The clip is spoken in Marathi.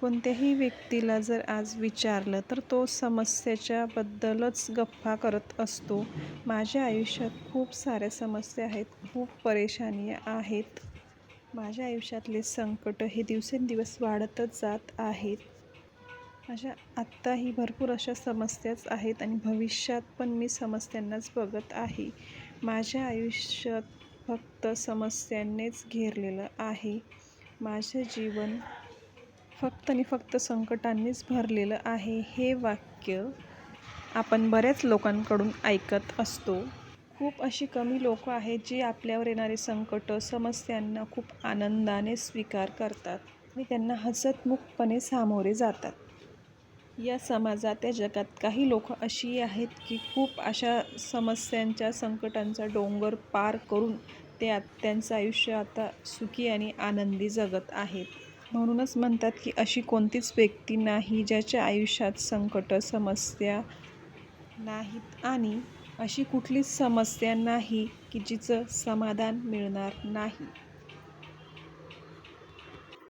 कोणत्याही व्यक्तीला जर आज विचारलं तर तो समस्येच्याबद्दलच गप्पा करत असतो. माझ्या आयुष्यात खूप साऱ्या समस्या आहेत खूप परेशानी आहेत. माझ्या आयुष्यातले संकट हे दिवसेंदिवस वाढतच जात आहेत. माझ्या आत्ताही भरपूर अशा समस्याच आहेत आणि भविष्यात पण मी समस्यांनाच बघत आहे. माझ्या आयुष्यात फक्त समस्यांनीच घेरलेलं आहे. माझं जीवन फक्त आणि फक्त संकटांनीच भरलेलं आहे हे वाक्य आपण बऱ्याच लोकांकडून ऐकत असतो. खूप अशी कमी लोक आहेत जी आपल्यावर येणारे संकट समस्यांना खूप आनंदाने स्वीकार करतात आणि त्यांना हसतमुखपणे सामोरे जातात. या समाजात या जगात काही लोक अशी आहेत की खूप अशा समस्यांच्या संकटांचा डोंगर पार करून ते त्यांचं आयुष्य आता सुखी आणि आनंदी जगत आहेत. म्हणूनच म्हणतात की अशी कोणतीच व्यक्ती नाही ज्याच्या आयुष्यात संकट समस्या नाहीत आणि अशी कुठलीच समस्या नाही की जिचं समाधान मिळणार नाही.